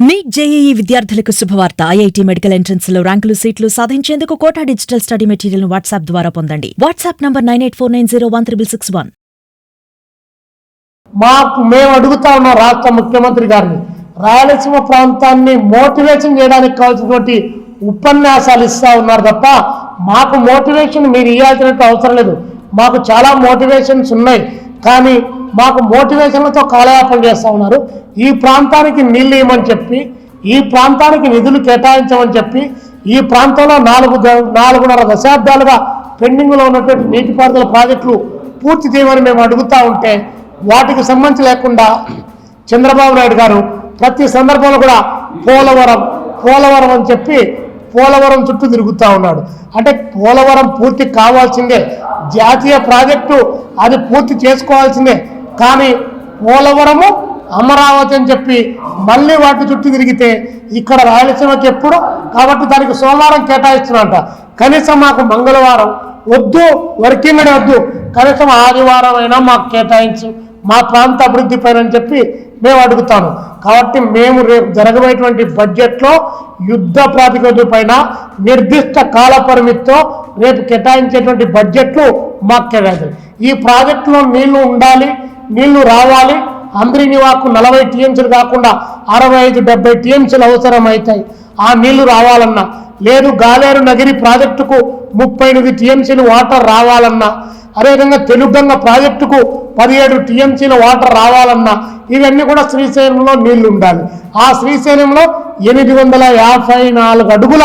Neat JEE విద్యార్థులకు శుభవార్త. IIT medical ఎంట్రన్స్లో ర్యాంకులు సీట్లు సాధించేందుకు Kota digital study material WhatsApp ద్వారా పొందండి. WhatsApp number nine eight four nine zero one triple six one. మాకు మేము అడుగుతా ఉన్నాం రాష్ట్ర ముఖ్యమంత్రి గారిని రాయలసీమ ప్రాంతాన్ని మోటివేషన్ చేయడానికి కావాల్సినటువంటి ఉపన్యాసాలు ఇస్తా ఉన్నారు తప్ప మాకు మోటివేషన్ మీరు ఇవ్వాల్సినట్టు అవసరం లేదు. మాకు చాలా మోటివేషన్స్ ఉన్నాయి. కానీ మాకు మోటివేషన్లతో కాలయాపన చేస్తూ ఉన్నారు. ఈ ప్రాంతానికి నీళ్ళు ఇవ్వమని చెప్పి ఈ ప్రాంతానికి నిధులు కేటాయించమని చెప్పి ఈ ప్రాంతంలో నాలుగు నాలుగున్నర దశాబ్దాలుగా పెండింగ్లో ఉన్నటువంటి నీటిపారుదల ప్రాజెక్టులు పూర్తి చేయమని మేము అడుగుతా ఉంటే వాటికి సంబంధించి లేకుండా చంద్రబాబు నాయుడు గారు ప్రతి సందర్భంలో కూడా పోలవరం పోలవరం అని చెప్పి పోలవరం చుట్టూ తిరుగుతూ ఉన్నాడు. అంటే పోలవరం పూర్తి కావాల్సిందే. జాతీయ ప్రాజెక్టు అది పూర్తి చేసుకోవాల్సిందే. కానీ పోలవరము అమరావతి అని చెప్పి మళ్ళీ వాటి చుట్టూ తిరిగితే ఇక్కడ రాయలసీమకి ఎప్పుడు? కాబట్టి దానికి సోమవారం కేటాయిస్తున్నట కనీసం మాకు మంగళవారం వద్దు వర్కింగ్ డే వద్దు కనీసం ఆదివారం అయినా మాకు కేటాయించు మా ప్రాంత అభివృద్ధి పైన అని చెప్పి మేము అడుగుతాను. కాబట్టి మేము రేపు జరగబోయేటువంటి బడ్జెట్లో యుద్ధ ప్రాతిపదిక పైన నిర్దిష్ట కాల పరిమితితో రేపు కేటాయించేటువంటి బడ్జెట్లు మాకు కేటాయించాలి. ఈ ప్రాజెక్టులో నీళ్ళు ఉండాలి నీళ్ళు రావాలి. అందరినీ నలభై టీఎంసీలు కాకుండా అరవై ఐదు డెబ్బై టీఎంసీలు అవసరం అవుతాయి ఆ నీళ్ళు రావాలన్నా లేదు గాలేరు నగిరి ప్రాజెక్టుకు ముప్పై ఎనిమిది టీఎంసీలు వాటర్ రావాలన్నా అదేవిధంగా తెలుగంగ ప్రాజెక్టుకు పదిహేడు టీఎంసీల వాటర్ రావాలన్నా ఇవన్నీ కూడా శ్రీశైలంలో నీళ్ళు ఉండాలి. ఆ శ్రీశైలంలో ఎనిమిది వందల యాభై నాలుగు అడుగుల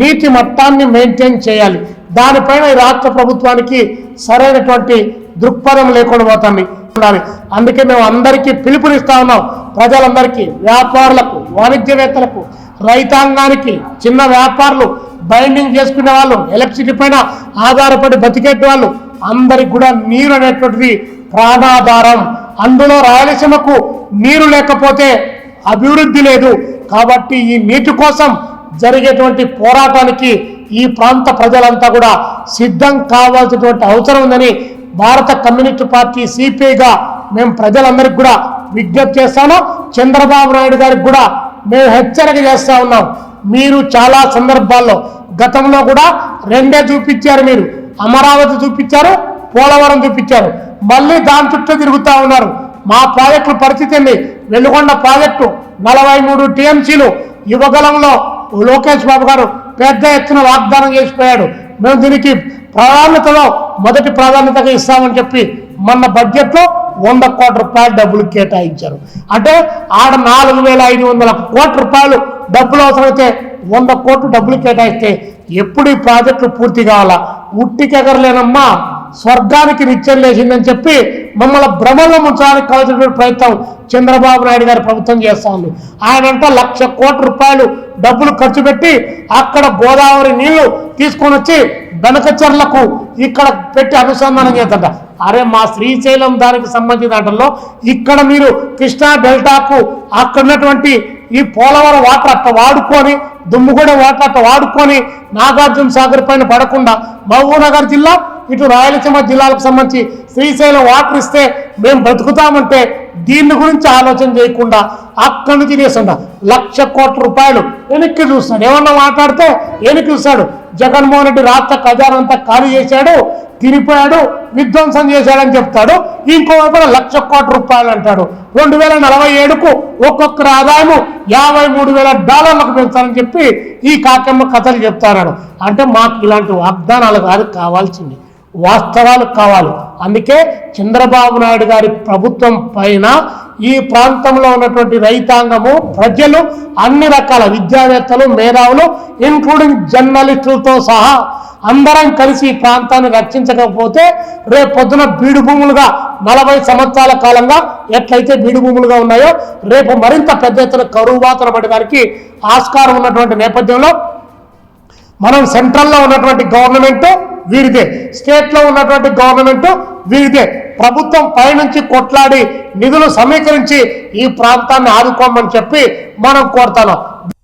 నీటి మట్టాన్ని మెయింటైన్ చేయాలి. దానిపైన ఈ రాష్ట్ర ప్రభుత్వానికి సరైనటువంటి దృక్పథం లేకుండా పోతుంది. ఉండాలి అందుకే మేము అందరికీ పిలుపునిస్తా ఉన్నాం. ప్రజలందరికీ వ్యాపారులకు వాణిజ్యవేత్తలకు రైతాంగానికి చిన్న వ్యాపారులు బైండింగ్ చేసుకునే వాళ్ళు ఎలక్ట్రిసిటీ పైన ఆధారపడి బతికేటి వాళ్ళు అందరికి కూడా నీరు అనేటువంటిది ప్రాణాధారం. అందులో రాయలసీమకు నీరు లేకపోతే అభివృద్ధి లేదు. కాబట్టి ఈ నీటి కోసం జరిగేటువంటి పోరాటానికి ఈ ప్రాంత ప్రజలంతా కూడా సిద్ధం కావాల్సినటువంటి అవసరం ఉందని భారత కమ్యూనిస్ట్ పార్టీ సిపిఐగా మేము ప్రజలందరికీ కూడా విజ్ఞప్తి చేస్తాను. చంద్రబాబు నాయుడు గారికి కూడా మేము హెచ్చరిక చేస్తా ఉన్నాం. మీరు చాలా సందర్భాల్లో గతంలో కూడా రెండే చూపించారు మీరు. అమరావతి చూపించారు పోలవరం చూపించారు. మళ్ళీ దాని చుట్టూ తిరుగుతూ ఉన్నారు. మా ప్రాజెక్టుల పరిస్థితి ఏంది? వెలుగొండ ప్రాజెక్టు నలభై మూడు టీఎంసీలు యువగలంలో లోకేష్ బాబు గారు పెద్ద ఎత్తున వాగ్దానం చేసిపోయాడు. మేము దీనికి ప్రాధాన్యతలో మొదటి ప్రాధాన్యతగా ఇస్తామని చెప్పి మొన్న బడ్జెట్లో వంద కోట్ల రూపాయలు డబ్బులు కేటాయించారు. అంటే ఆడ నాలుగు వేల ఐదు వందల కోట్ల రూపాయలు డబ్బులు అవసరమైతే వంద కోట్లు డబ్బులు కేటాయిస్తే ఎప్పుడు ఈ ప్రాజెక్టులు పూర్తి కావాలా? ఉట్టికెగరలేనమ్మా. స్వర్గానికి నిత్యం లేచిందని చెప్పి మమ్మల్ని భ్రమలో ఉంచడానికి కావాల్సినటువంటి ప్రయత్నం చంద్రబాబు నాయుడు గారి ప్రభుత్వం చేస్తా ఉంది. ఆయనంట లక్ష కోట్ల రూపాయలు డబ్బులు ఖర్చు పెట్టి అక్కడ గోదావరి నీళ్ళు తీసుకొని వచ్చి బెనకచర్లకు ఇక్కడ పెట్టి అనుసంధానం చేద్దంట. అరే మా శ్రీశైలం దానికి సంబంధించిన దాంట్లో ఇక్కడ మీరు కృష్ణా డెల్టాకు అక్కడ ఉన్నటువంటి ఈ పోలవరం వాటర్ అట్ట వాడుకొని దుమ్ముగూడెం వాటర్ అట్ట వాడుకొని నాగార్జున సాగర్ పైన పడకుండా మహబూబ్నగర్ జిల్లా ఇటు రాయలసీమ జిల్లాలకు సంబంధించి శ్రీశైలం వాటర్ ఇస్తే మేము బ్రతుకుతామంటే దీని గురించి ఆలోచన చేయకుండా అక్కడి నుంచి తీస్తుండ లక్ష కోట్ల రూపాయలు వెనక్కి చూస్తున్నాడు. ఏమన్నా మాట్లాడితే వెనక్కి చూస్తాడు. జగన్మోహన్ రెడ్డి రాష్ట్ర ఖజానంతా ఖాళీ చేశాడు తిరిపోయాడు విధ్వంసం చేశాడని చెప్తాడు. ఇంకోవైపున లక్ష కోట్ల రూపాయలు అంటాడు. రెండు వేల నలభై ఏడుకు ఒక్కొక్కరి ఆదాయము యాభై మూడు వేల డాలర్లకు పెంచాలని చెప్పి ఈ కాకమ్మ కథలు చెప్తారాడు అంటే మాకు ఇలాంటి వాగ్దానాలు కాదు కావాల్సింది. వాస్తవాలు కావాలి. అందుకే చంద్రబాబు నాయుడు గారి ప్రభుత్వం పైన ఈ ప్రాంతంలో ఉన్నటువంటి రైతాంగము ప్రజలు అన్ని రకాల విద్యావేత్తలు మేధావులు ఇంక్లూడింగ్ జర్నలిస్టులతో సహా అందరం కలిసి ఈ ప్రాంతాన్ని రక్షించకపోతే రేపు పొద్దున బీడు భూములుగా నలభై సంవత్సరాల కాలంగా ఎట్లయితే బీడు భూములుగా ఉన్నాయో రేపు మరింత పెద్ద ఎత్తున కరువు బాతన పడడానికి ఆస్కారం ఉన్నటువంటి నేపథ్యంలో మనం సెంట్రల్లో ఉన్నటువంటి గవర్నమెంట్ వీరిదే. స్టేట్లో ఉన్నటువంటి గవర్నమెంట్ వీరిదే. ప్రభుత్వం పైనుంచి కొట్లాడి నిధులు సమీకరించి ఈ ప్రాంతాన్ని ఆదుకోమని చెప్పి మనం కోరుతాను